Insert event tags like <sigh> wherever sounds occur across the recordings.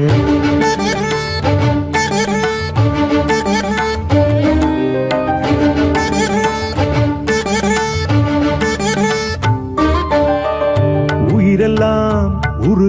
Mm-hmm.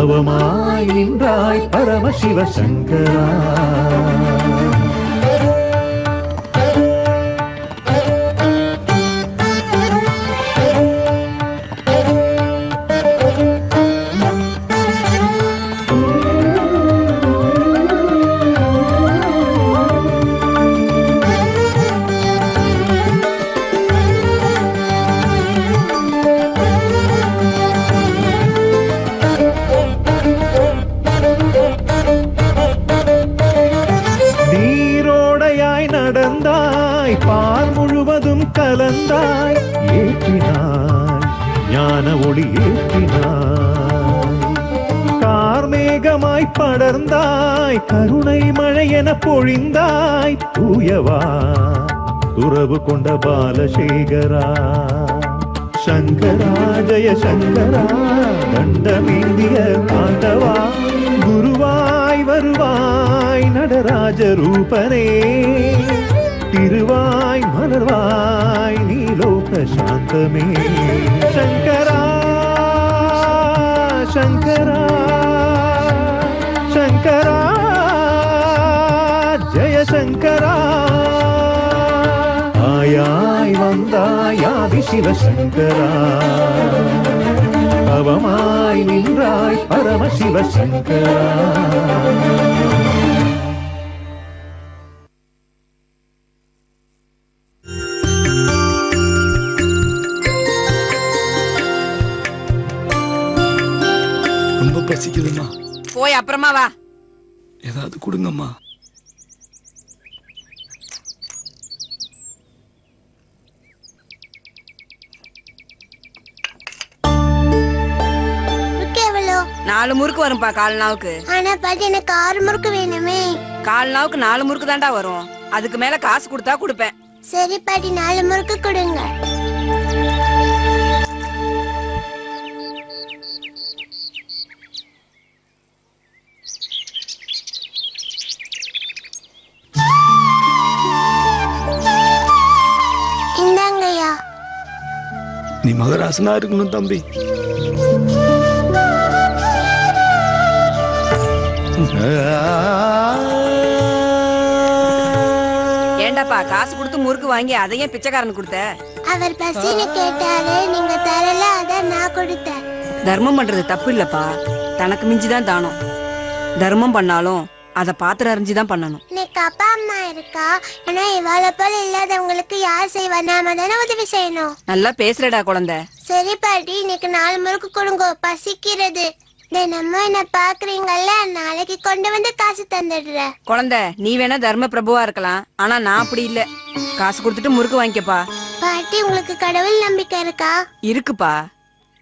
அவமாய் நின்றாய் பரம சிவசங்கரா பொழிந்தாய் கருணை மழை என பொழிந்தாய் தூயவா. துறவு கொண்ட பாலசேகரா. சங்கரா ஜெய சங்கரா. தண்டமேந்திய தாண்டவா குருவாய் வருவாய் நடராஜ ரூபனே. திருவாய் மலர்வாய் நீலோக சாந்தமே. சங்கரா சங்கரா. சங்கரா ஆயாய் வந்தாய் ஆதி சிவசங்கரா. அவமாய் நின்றாய் பரம சிவசங்கரா. ரொம்ப பசிக்குதும்மா. போய் அப்புறமா வா. ஏதாவது கொடுங்கம்மா. நாலு முறுக்கு வரும்பா கால் நாவுக்கு. ஆனா பாட்டி எனக்கு ஆறு முறுக்கு வேணுமே. கால் நாவுக்கு நாலு முறுக்கு தான்டா வரும். அதுக்கு மேல காசு கொடுத்தா கொடுப்பேன். சரி பாட்டி நாலு முறுக்கு கொடுங்க. நீ மகராசனா இருக்கணும் தம்பி. ஏண்டாப்பா காசு கொடுத்து முறுக்கு வாங்கி அதையும் பிச்சைக்காரன் கொடுத்த? அவர் பசின்னு கேட்டாரு நீங்க தரல அதான் நான் கொடுத்தேன். தர்மம் பண்றது தப்பு இல்லப்பா. தனக்கு மிஞ்சிதான் தானம். தர்மம் பண்ணாலும் அத பாத்திரம் அறிஞ்சு தான் பண்ணணும். எனக்கு அப்பா அம்மா இருக்கா? ஆனா இவாள போல இல்லாதவங்களுக்கு யார் செய்வா? நாம தானே உதவி செய்யணும். நல்லா பேசுறடா குழந்தை. சரி பாட்டி இன்னைக்கு நாலு முறுக்கு கொடுங்க. பசிக்கிறது. தினமும் என்ன பாக்குறீங்கல்ல நாளைக்கு கொண்டு வந்து காசு தந்துடுறேன் குழந்தை நீ வேணா தர்ம பிரபுவா இருக்கலாம். ஆனா நான் அப்படி இல்ல. காசு கொடுத்துட்டு முறுக்கு வாங்கிக்கப்பா. பாட்டி உங்களுக்கு கடவுள் நம்பிக்கை இருக்கா? இருக்குப்பா.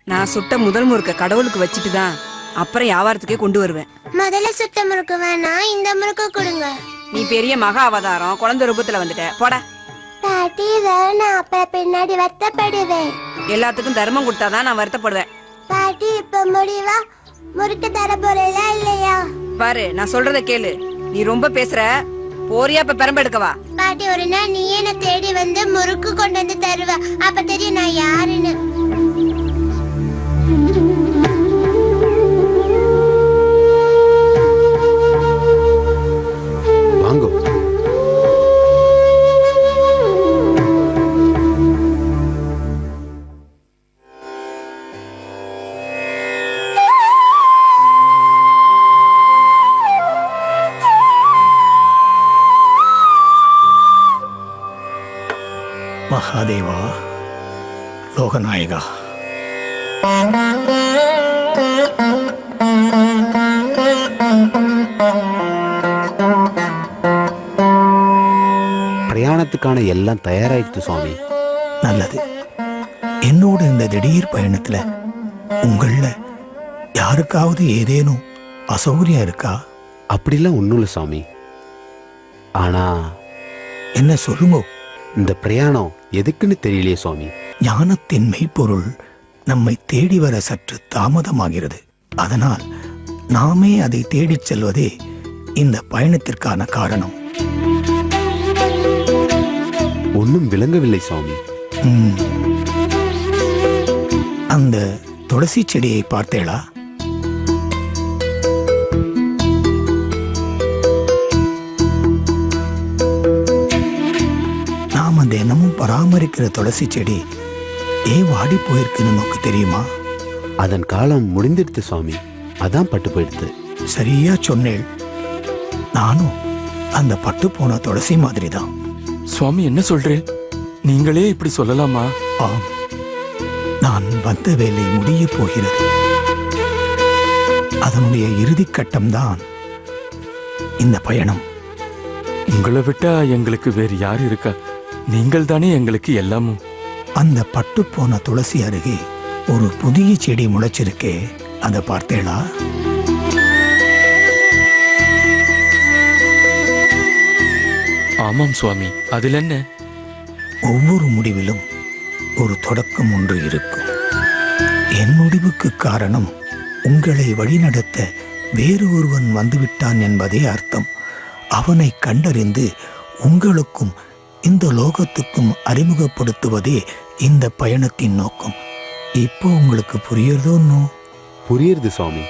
நான் சுட்ட முதல் முறுக்க கடவுளுக்கு வச்சுட்டு தான் அப்புறம் வியாபாரத்துக்கே கொண்டு வருவேன். முதல்ல சுட்ட முறுக்கு வேணாம் இந்த முறுக்கு கொடுங்க. நீ பெரிய மகா அவதாரம் குழந்தை ரூபத்துல வந்துட்ட. போடா. பாட்டி வேணாம் அப்ப பின்னாடி வருத்தப்படுவேன். எல்லாத்துக்கும் தர்மம் கொடுத்தாதான் நான் வருத்தப்படுவேன். பாட்டி இப்ப முடிவா? முறுக்கு தர போறீங்களா இல்லையா? பாரு நான் சொல்றத கேளு. நீ ரொம்ப பேசுற. போறியா இப்ப பெரம்ப எடுக்கவா பாட்டி ஒரு நாள் நீ என்ன தேடி வந்து முறுக்கு கொண்டு வந்து தருவ. அப்ப தெரியும் நான் யாருன்னு. மகாதேவா லோகநாயகா. பிரயாணத்துக்கான எல்லாம் தயாராயிடுச்சு சுவாமி. நல்லது. என்னோட இந்த திடீர் பயணத்துல உங்கள யாருக்காவது ஏதேனும் அசௌகரியம் இருக்கா? அப்படிலாம் ஒன்றும் இல்லை சுவாமி. ஆனா என்ன சொல்லுங்க. இந்த பிரயாணம் எதுக்குன்னு தெரியலையே சுவாமி. ஞானத்தின் மெய்ப்பொருள் நம்மை தேடி வர சற்று தாமதமாகிறது. அதனால் நாமே அதை தேடிச் செல்வதே இந்த பயணத்திற்கான காரணம். ஒன்றும் விளங்கவில்லை சுவாமி. அந்த துளசி செடியை பார்த்தேளா? நாம தினமும் பராமரிக்கிற துளசி செடி ஏன் வாடி போயிருக்குன்னு உனக்கு தெரியுமா? அதன் காலம் முடிந்துடுத்து சுவாமி. அதான் பட்டு போயிடுத்து. சரியா சொன்னேள். நானும் அந்த பட்டு போன துளசி மாதிரி தான் சுவாமி என்ன சொல்றேன் நீங்களே இப்படி சொல்லலாமா? ஆம். நான் வந்த வேலை முடிய போகிறது. அதனுடைய இறுதிக் கட்டம்தான் இந்த பயணம். உங்களை விட்டா எங்களுக்கு வேறு யார் இருக்கா? நீங்கள் தானே எங்களுக்கு எல்லாமும். அந்த பட்டு போன துளசி அருகே ஒரு புதிய செடி முளைச்சிருக்கே அதை பார்த்தேளா? ஆமாம் சுவாமி அதில் என்ன? ஒவ்வொரு முடிவிலும் ஒரு தொடக்கம் ஒன்று இருக்கும். என் முடிவுக்கு காரணம் உங்களை வழிநடத்த வேறு ஒருவன் வந்துவிட்டான் என்பதே அர்த்தம். அவனை கண்டறிந்து உங்களுக்கும் இந்த லோகத்துக்கும் அறிமுகப்படுத்துவதே இந்த பயணத்தின் நோக்கம். இப்போ உங்களுக்கு புரியுறதோ? புரியுறது சுவாமி.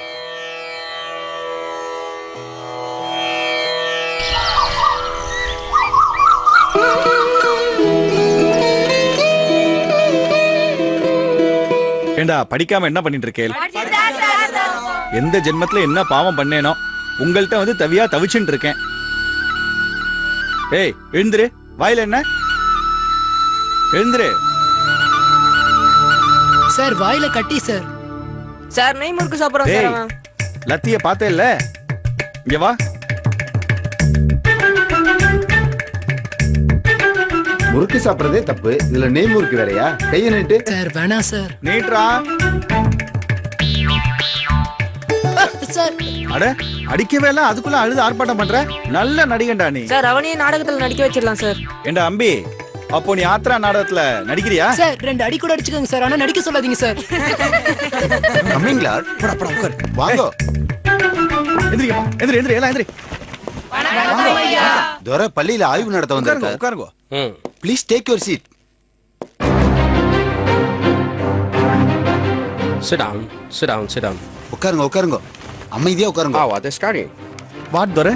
ஏண்டா படிக்காம என்ன பண்ணிட்டு இருக்கேன் எந்த ஜென்மத்துல என்ன பாவம் பண்ணேனோ உங்கள்கிட்ட வந்து தவியா தவிச்சுட்டு இருக்கேன் ஏய் எழுந்துரு. வாயில என்ன? எழுந்துரு. சார் வாயில கட்டி சார். சார் நெய் முறுக்கு சாப்பிட்றோம் டேய் சார் அவன். லத்திய பார்த்தே இல்ல. இங்க வா. முறுக்கு சாப்பிடுறதே தப்பு. இதுல நெய் முறுக்கு வேறயா? கைய நீட்டு. சார் வேணாம் சார். நீட்ரா சார். அட அடிக்கவே இல்ல அதுக்குள்ள அழுது ஆர்ப்பாட்டம் பண்ற? நல்ல நடிகன்டா நீ. சார் அவனையும் நாடகத்துல நடிக்க வச்சிடலாம் சார். ஏண்டா அம்பி அப்போ நீ ஆத்ரா நாடகத்துல நடிக்கிறியா? சார் ரெண்டு அடி கூட அடிச்சுக்கோங்க சார். ஆனா நடிக்க சொல்லாதீங்க சார். கம்மிங்களா போடா போடா உட்காரு. வாங்க. எந்திரிக்கப்பா எந்திரி எந்திரி எல்லாம் எந்திரி. துரை பள்ளியில ஆய்வு நடத்த வந்திருக்காரு. உட்காருங்க please take your seat Sit down, sit down, sit down. உட்காருங்க உட்காருங்க. அமைதியா உட்காருங்க How are they starting? What Durai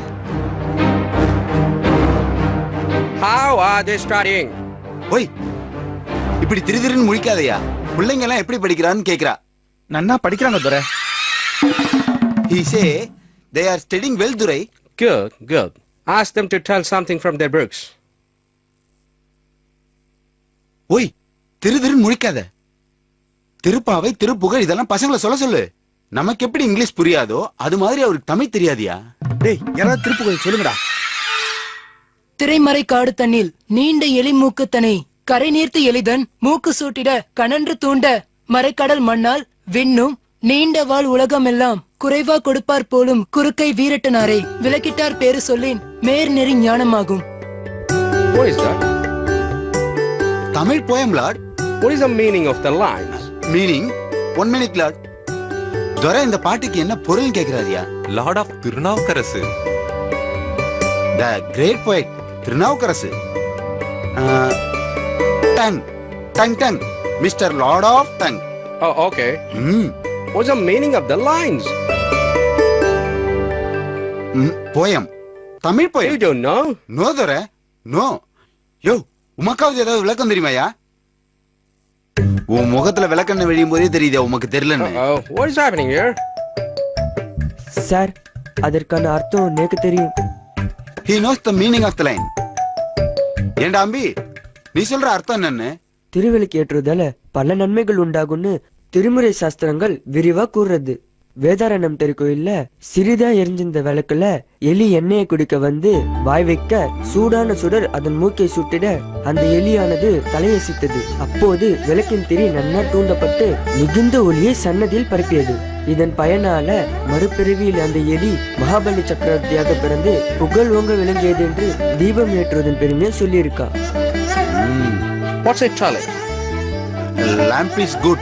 How are they starting? ஓய் இப்படி திரு திருன்னு முழிக்காதயா பிள்ளைங்க எல்லாம் எப்படி படிக்கிறான்னு கேக்குறா நன்னா படிக்கிறாங்க துரை he say they are studying well Durai Good, good. Ask them to tell something from their books. ஓய் திரு திருன்னு முழிக்காத திருப்பாவை திருப்புகழ் இதெல்லாம் பசங்களை சொல்ல சொல்லு நமக்கு எப்படி இங்கிலீஷ் புரியாதோ அது மாதிரி அவருக்கு தமிழ் தெரியாதியா? டேய் யாராவது திருப்பு கொஞ்சம் சொல்லுங்கடா. திரைமறை காடு தண்ணில் நீண்ட எலி மூக்குத்தனை கரை நீர்த்து எலிதன் மூக்கு சூட்டிட கனன்று தூண்ட மறைக்கடல் மண்ணால் விண்ணும் நீண்ட வாழ் உலகமெல்லாம் குறைவா கொடுப்பார் போலும் குறுக்கை வீரட்டனாரே விலக்கிட்டார் பேரு சொல்லேன் மேர் நெறி ஞானமாகும். What is that? Tamil poem lord. What is the meaning of the lines? Meaning one minute lord. துரை இந்த பாட்டுக்கு என்ன பொருள் கேக்குறாதியா lord of Thirunavukkarasu the great poet Thirunavukkarasu tongue tongue tongue mister lord of tongue okay. Hmm What's the meaning of the lines? Poem Tamil poem know? No Durai no யோ உமக்காவது ஏதாவது விளக்கம் தெரியுமாயா உன் முகத்துல விளக்கண்ண வெளியும் போதே தெரியுதா உமக்கு தெரியலன்னு. Oh, what is happening here? Sir அதற்கான அர்த்தம் எனக்கு தெரியும். He knows the meaning of the line ஏண்டா அம்பி நீ சொல்ற அர்த்தம் என்னன்னு? திருவிளக்கு ஏற்றுவதால பல நன்மைகள் உண்டாகும்னு திருமுறை சாஸ்திரங்கள் விரிவா கூறுறது. வேதாரணம் தெருக்கோயில்ல சிறிதா எரிஞ்சிருந்த விளக்குல எலி எண்ணெயை குடிக்க வந்து வாய் வைக்க சூடான சுடர் அதன் மூக்கை சுட்டிட அந்த எலியானது தலையசித்தது அப்போது விளக்கின் திரி நன்னா தூண்டப்பட்டு மிகுந்த ஒளியை சன்னதியில் பரப்பியது. இதன் பயனால மறுபிறவியில் அந்த எலி மகாபலி சக்கரவர்த்தியாக பிறந்து புகழ் ஓங்க விளங்கியது என்று தீபம் ஏற்றுவதன் பெருமையை சொல்லியிருக்கா. lamp is good.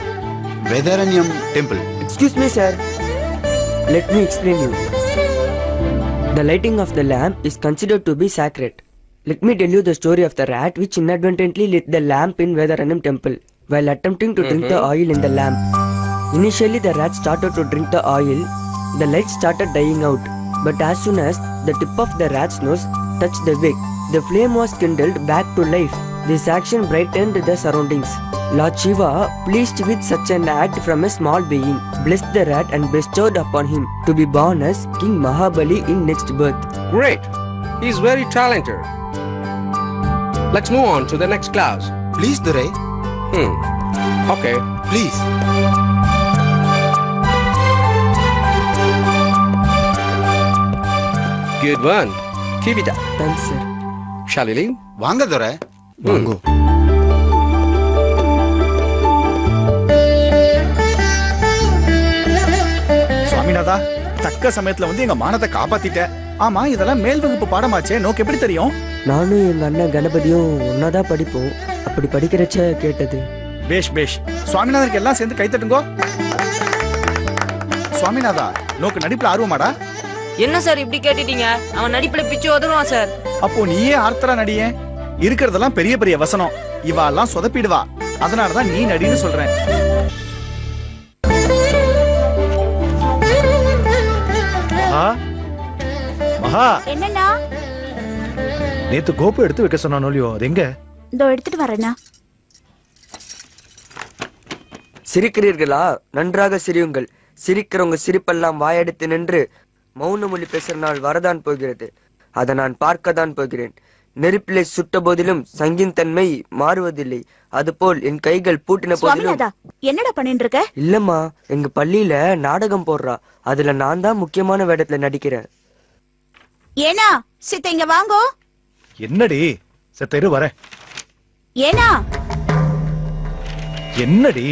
Vedaranyam temple Excuse me, sir. Let me explain you. The lighting of the lamp is considered to be sacred. Let me tell you the story of the rat which inadvertently lit the lamp in Vedaranam temple while attempting to drink the mm-hmm. oil in the lamp. Initially, the rat started to drink the oil. The light started dying out. But as soon as the tip of the rat's nose touched the wick, the flame was kindled back to life. This action brightened the surroundings. Lord Shiva, pleased with such an act from a small being, blessed the rat and bestowed upon him to be born as King Mahabali in next birth. Great. He's very talented. Let's move on to the next class. Please Durai Hmm. Okay. Please Good one. Keep it up. Thanks, sir. Shall we leave? வாங்க துரை வாங்கோ சுவாமிநாதா தக்க சமயத்துல வந்து எங்க மானத்தை காப்பாத்திட்ட ஆமா இதெல்லாம் மேல் வகுப்பு பாடமாச்சே. நோக்கு எப்படி தெரியும்? நானும் எங்க அண்ணன் கணபதியும் ஒன்னாதான் படிப்போம். அப்படி படிக்கிறச்ச கேட்டது. பேஷ் பேஷ். சுவாமிநாதனுக்கு எல்லாம் சேர்ந்து கை தட்டுங்கோ. சுவாமிநாதா நோக்கு நடிப்புல ஆர்வமாடா. என்ன சார் இப்படி கேட்டுட்டீங்க? அவன் நடிப்புல பிச்சு உதருவான் சார். அப்போ நீயே ஆர்த்தரா நடிய இருக்கிறதெல்லாம் பெரிய பெரிய வசனம். இவா எல்லாம் சொதப்பிடுவா. அதனாலதான் நீ நடின்னு சொல்றேன். மகா. மகா. என்னண்ணா? நேத்து கோப்பு எடுத்து வைக்க சொன்னானோ இல்லையோ அது எங்க? இதோ எடுத்துட்டு வரேண்ணா. சிரிக்கிறீர்களா? நன்றாக சிரியுங்கள். சிரிக்கிறவங்க சிரிப்பெல்லாம் வாயெடுத்து நின்று மௌன மொழி பேசுற நாள் வரதான் போகிறது. அதை நான் பார்க்கத்தான் போகிறேன். நெருப்பிலே சுட்ட போதிலும் சங்கின் தன்மை மாறுவதில்லை. அதுபோல் என் கைகள் பூட்டின போதிலும் என்னடா பண்ணிட்டு இருக்க இல்லம்மா எங்க பள்ளியில நாடகம் போடுறா. அதுல நான் தான் முக்கியமான வேடத்துல நடிக்கிறேன். ஏனா சித்த இங்க வாங்கோ. என்னடி? செத்த இரு வரேன். ஏனா? என்னடி?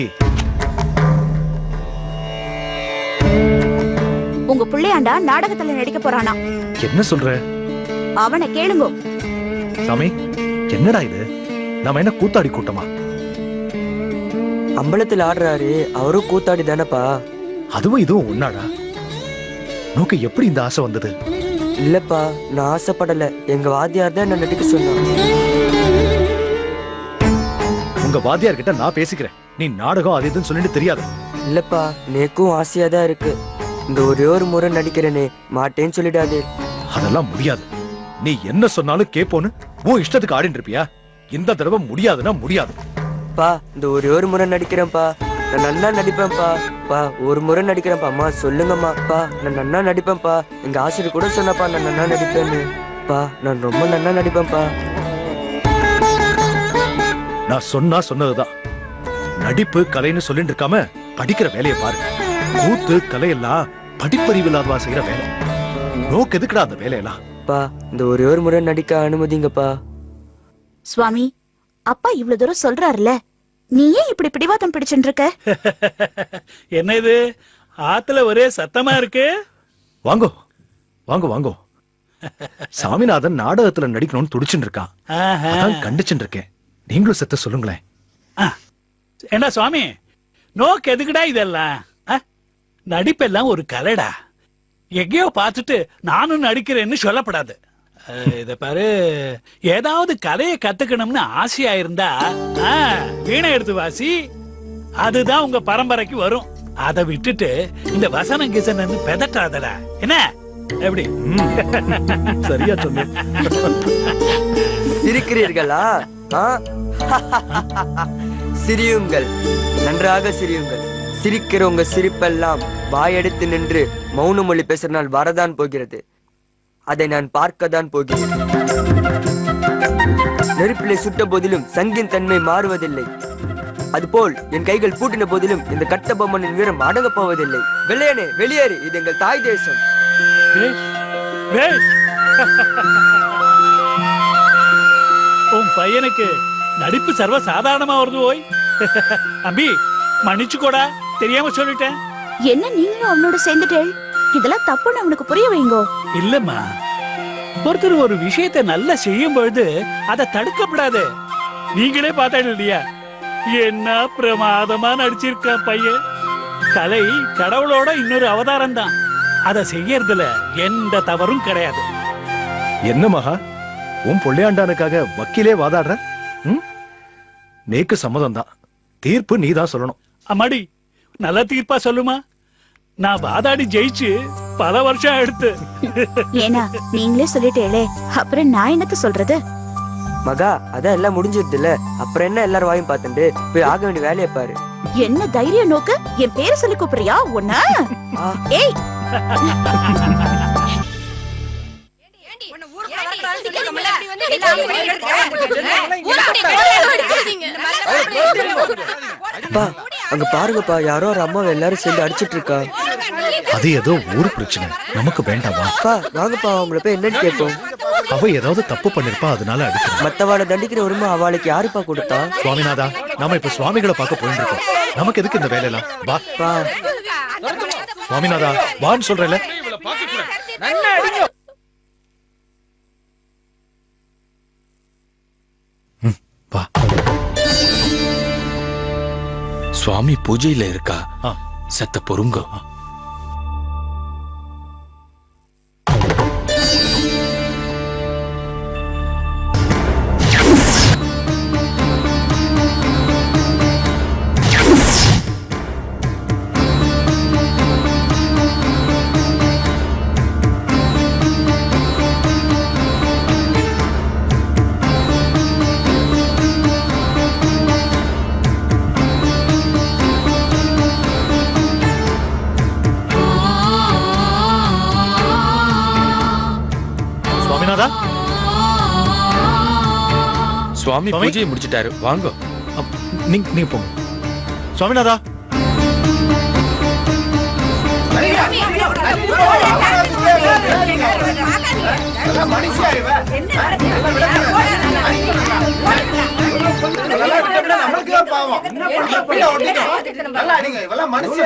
உங்க பிள்ளையாண்டா நாடகத்துல நடிக்க போறானா. என்ன சொல்ற? அவனை கேளுங்கோ. சாமி என்னடா இது? நாம என்ன கூத்தாடி கூட்டமா? அம்பலத்தில் ஆடுறாரு அவரும் கூத்தாடி தானப்பா? அதுவும் இதுவும் ஒன்னாடா நோக்கு எப்படி இந்த ஆசை வந்தது? இல்லப்பா நான் ஆசைப்படல. எங்க வாத்தியார் தான் என்ன நடிக்க சொன்னான் உங்க வாத்தியார் கிட்ட நான் பேசிக்கிறேன். நீ நாடகம் அது இதுன்னு சொல்லிட்டு தெரியாது. இல்லப்பா நேக்கும் ஆசையா தான் இருக்கு. இந்த ஒரே ஒரு முறை நடிக்கிறேனே மாட்டேன்னு சொல்லிடாதே. அதெல்லாம் முடியாது. நீ என்ன சொன்னாலும் கேப்போன்னு உன் இஷ்டத்துக்கு ஆடிட்டு இருப்பியா இந்த தடவை முடியாதுன்னா முடியாது. பா இந்த ஒரே ஒரு முறை நடிக்கிறேன்ப்பா நான் நல்லா நடிப்பேன்ப்பா பா. ஒரு முறை நடிக்கிறேன்ப்பா அம்மா சொல்லுங்கம்மா. பா நான் நல்லா நடிப்பேன்ப்பா எங்க ஆசிரியர் கூட சொன்னப்பா நான் நல்லா நடிப்பேன்னு. பா நான் ரொம்ப நல்லா நடிப்பேன்ப்பா நான் சொன்னா சொன்னதுதான். நடிப்பு கலைன்னு சொல்லிட்டு இருக்காம படிக்கிற வேலையை பாரு கூத்து கலையெல்லாம் படிப்பறிவு இல்லாதவா செய்யற வேலை. நோக்கு எதுக்குடா அந்த வேலையெல்லாம்? பா இந்த ஒரே ஒரு முறை நடிக்க அனுமதிங்கப்பா. சுவாமி அப்பா இவ்வளவு தூரம் சொல்றாருல நீ ஏன் இப்படி பிடிவாதம் பிடிச்சுட்டு இருக்க <laughs> என்ன இது? ஆத்துல ஒரே சத்தமா இருக்கு? வாங்கோ வாங்கோ வாங்கோ. சாமிநாதன் நாடகத்துல நடிக்கணும்னு துடிச்சுட்டு இருக்கான். அதான் கண்டிச்சுட்டு இருக்கேன் நீங்களும் செத்த சொல்லுங்களேன். என்ன சுவாமி நோக்கு எதுக்குடா இதெல்லாம்? நடிப்பெல்லாம் ஒரு கலைடா. எங்கேயோ பார்த்துட்டு நானும் நடிக்கிறேன்னு சொல்லப்படாது. இத பாரு. ஏதாவது கலையை கத்துக்கணும்னு ஆசையா இருந்தா ஆ, வீணை எடுத்து வாசி. அதுதான் உங்க பரம்பரைக்கு வரும். அதை விட்டுட்டு இந்த வசனம் கிசனன்னு பெதட்டாதடா. என்ன? எப்படி? சரியா சொன்ன சிரிக்கிறீர்களா? ஆ? சிரியுங்கள். நன்றாக சிரியுங்கள். சிரிக்கிறவங்க சிரிப்பெல்லாம் வாயெடுத்து நின்று மௌன மொழி பேசுற நாள் வரதான் போகிறது. அதை நான் பார்க்கத்தான் போகிறேன். நெருப்பிலே சுட்ட போதிலும் சங்கின் தன்மை மாறுவதில்லை. அதுபோல் என் கைகள் பூட்டின போதிலும் இந்த கட்ட பொம்மனின் வீரம் அடங்கப் போவதில்லை. வெள்ளையனே வெளியேறு. இது எங்கள் தாய் தேசம். உன் பையனுக்கு நடிப்பு சர்வ சாதாரணமா வருது ஓய். அம்பி மன்னிச்சுக்கோடா. தெரியாம சொல்லிட்டேன். என்ன நீங்களும் அவனோட சேர்ந்துட்டேள் இதெல்லாம் தப்புன்னு அவனுக்கு புரிய வைங்கோ. இல்லம்மா. ஒருத்தர் ஒரு விஷயத்தை நல்லா செய்யும் பொழுது அதை தடுக்கப்படாது. நீங்களே பார்த்தா இல்லையா? என்ன பிரமாதமா நடிச்சிருக்கான் பையன். கலை கடவுளோட இன்னொரு அவதாரம் தான் அதை செய்யறதுல எந்த தவறும் கிடையாது. என்ன மகா? உன் பொள்ளையாண்டானுக்காக வக்கீலே வாதாடுற? ம்? நேக்கு சம்மதம் தான் தீர்ப்பு நீ தான் சொல்லணும். அம்மாடி நல்ல தீர்ப்பா சொல்லுமா நான் வாதாடி ஜெயிச்சு பல வருஷம் எடுத்து ஏன்னா நீங்களே சொல்லிட்டேளே அப்புறம் நான் என்னத்த சொல்றது மகா அதான் எல்லாம் முடிஞ்சிருது இல்ல அப்புறம் என்ன எல்லாரும் வாயும் பார்த்துட்டு போய் ஆக வேண்டிய வேலையை பாரு என்ன தைரியம் நோக்கு என் பேரை சொல்லி கூப்பிடுறியா உன்ன ஏய் அப்பா அங்க பாருங்கப்பா யாரோ ஒரு அம்மாவை எல்லாரும் சேர்ந்து அடிச்சிட்டு இருக்கா அது ஏதோ ஊர் பிரச்சனை. நமக்கு வேண்டாமா அப்பா வாங்கப்பா அவங்கள போய் என்னன்னு கேட்போம். அவ ஏதாவது தப்பு பண்ணிருப்பா அதனால அடிக்கிறா மத்தவாளை தண்டிக்கிற உரிமை அவளுக்கு யாருப்பா கொடுத்தா? சுவாமிநாதா நாம இப்ப சுவாமிகளை பார்க்க போயிட்டு இருக்கோம் நமக்கு எதுக்கு இந்த வேலையெல்லாம்? வா. பா. சுவாமிநாதா வான்னு சொல்றேன்ல சுவாமி பூஜையில இருக்கா? சத்த பொறுங்க. சுவாமி சுவாமி? பூஜையை முடிச்சிட்டாரு. வாங்க. நீங்க நீங்க போங்க. சுவாமிநாதா.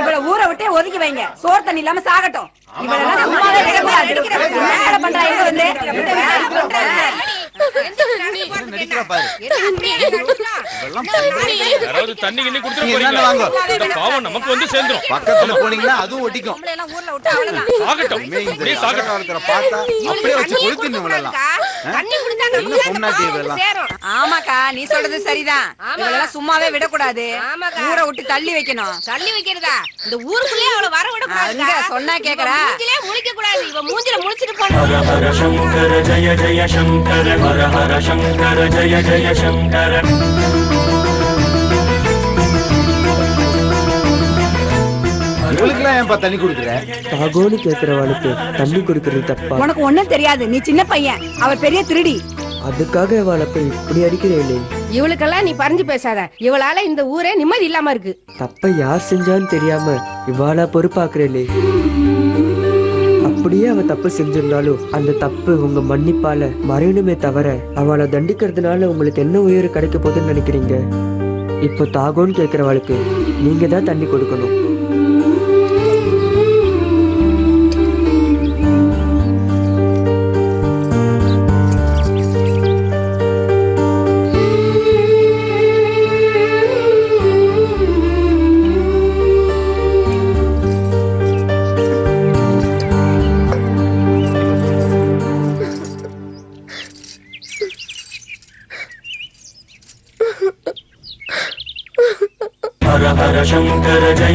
இவள ஊரை விட்டே ஒதுக்கி வைங்க. சோறு தண்ணி இல்லாம சாகட்டும். இவளெல்லாம் சும்மாவே விடக்கூடாது. வேலை பண்றா. இங்க வந்து? யாராவது தண்ணி கிண்ணி கொடுத்துட்டு நீங்க என்னென்ன வாங்க? போறீங்க இந்த பாவம் நமக்கு வந்து சேர்ந்துரும் பக்கத்துல போனீங்கன்னா அதுவும் ஒட்டிக்கும். சாகட்டும். இனிமே இந்த அப்படியே சாகட்டும் காலத்துல பார்த்தா அப்படியே வச்சு கொளுத்தின்னு இவளெல்லாம். என்ன பொண்ணாட்டி இவளெல்லாம் ஆமாக்கா நீ சொல்றது சரிதான். இவளெல்லாம் சும்மாவே விடக்கூடாது. ஊரை விட்டு தள்ளி வைக்கணும். தள்ளி வைக்கிறதா? இந்த ஊருக்குள்ளே அவள வர விட அங்க சொன்னா கேக்குறா. மூஞ்சிலே முழிக்க கூடாது இவ மூஞ்சில முழிச்சிட்டு போனா ஹர சங்கர ஜய ஜய சங்கர ஹர சங்கர ஜய ஜய சங்கர இவளுக்குலாம் ஏன்பா தண்ணி கொடுக்குற? தாகோன்னு கேக்குறவளுக்கு தண்ணி கொடுக்கறது தப்பா? உனக்கு ஒண்ணும் தெரியாது. நீ சின்ன பையன். அவர் பெரிய திருடி. அதுக்காக இவளை போய் இப்படி அடிக்கிறேன் இவளுக்கெல்லாம் நீ பறிஞ்சு பேசாத. இவளால இந்த ஊரே நிம்மதி இல்லாம இருக்கு. தப்ப யார் செஞ்சான்னு தெரியாம இவாளா பொறுப்பாக்குறேலே அப்படியே அவ தப்பு செஞ்சிருந்தாலும் அந்த தப்பு உங்க மன்னிப்பால மறையணுமே தவிர அவளை தண்டிக்கிறதுனால உங்களுக்கு என்ன உயிர் கிடைக்க போகுதுன்னு நினைக்கிறீங்க? இப்போ தாகோன்னு கேக்குறவளுக்கு நீங்க தான் தண்ணி கொடுக்கணும்.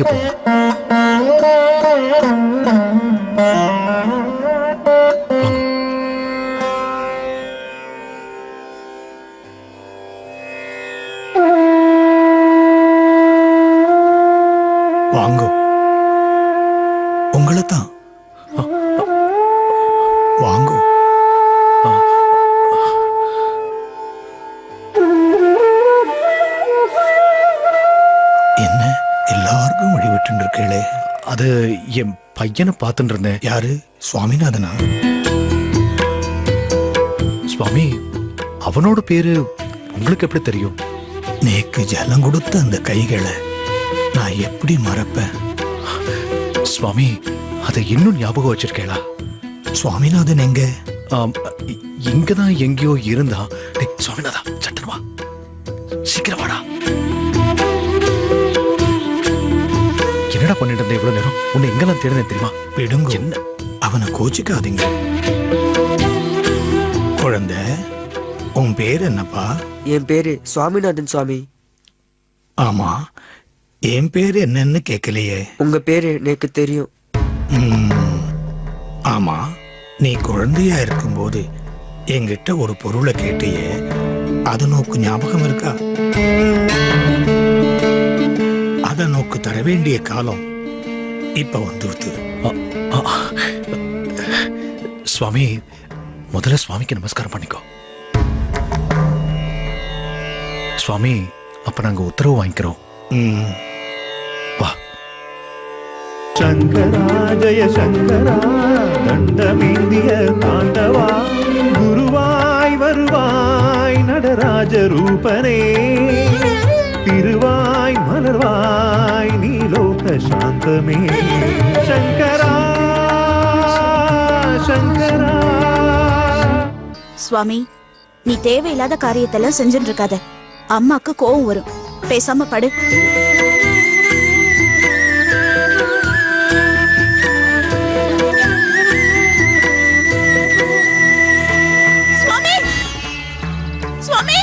நீங்க பையனை பார்த்துட்டு இருந்தேன். யாரு? சுவாமிநாதனா? சுவாமி அவனோட பேரு உங்களுக்கு எப்படி தெரியும்? நேக்கு ஜலம் கொடுத்த அந்த கைகளை நான் எப்படி மறப்பேன்? சுவாமி அதை இன்னும் ஞாபகம் வச்சிருக்கேளா சுவாமிநாதன் எங்க? இங்கதான் எங்கேயோ இருந்தா சுவாமிநாதா என்னடா பண்ணிட்டு இருந்த இவ்வளவு நேரம் உன்னை எங்கெல்லாம் தேடினேன் தெரியுமா? விடுங்க என்ன? அவனை கோச்சிக்காதீங்க. குழந்தை உன் பேர் என்னப்பா? என் பேரு சுவாமிநாதன் சுவாமி. ஆமா. என் பேர் என்னன்னு கேட்கலையே. உங்க பேரு எனக்கு தெரியும். ம், ஆமா. நீ குழந்தையா இருக்கும்போது என்கிட்ட ஒரு பொருளை கேட்டியே. அது நோக்கு ஞாபகம் இருக்கா? அத நோக்கு தர வேண்டிய காலம் இப்ப வந்துருது. சுவாமி முதல்ல சுவாமிக்கு நமஸ்காரம் பண்ணிக்கோ. சுவாமி அப்ப நாங்க உத்தரவு வாங்கிக்கிறோம். வா. சங்கரா ஜெய சங்கரா தண்டமேந்திய தாண்டவா குருவாய் வருவாய் நடராஜ ரூபனே திருவாய் மலர்வாய் சாந்தமே சங்கரா சங்கரா சுவாமி நீ தேவையில்லாத காரியத்தெல்லாம் செஞ்சுட்டு இருக்காத அம்மாக்கு கோவம் வரும். பேசாம படு. சுவாமி! சுவாமி!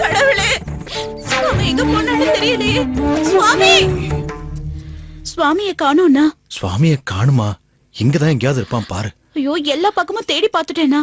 கடவுளே! சுவாமி எங்க போனாலும் தெரியலையே. சுவாமி! சுவாமியை காணோம்னா? சுவாமியை காணுமா? இங்கதான் எங்கேயாவது இருப்பான் பாரு. ஐயோ எல்லா பக்கமும் தேடி பார்த்துட்டேனா?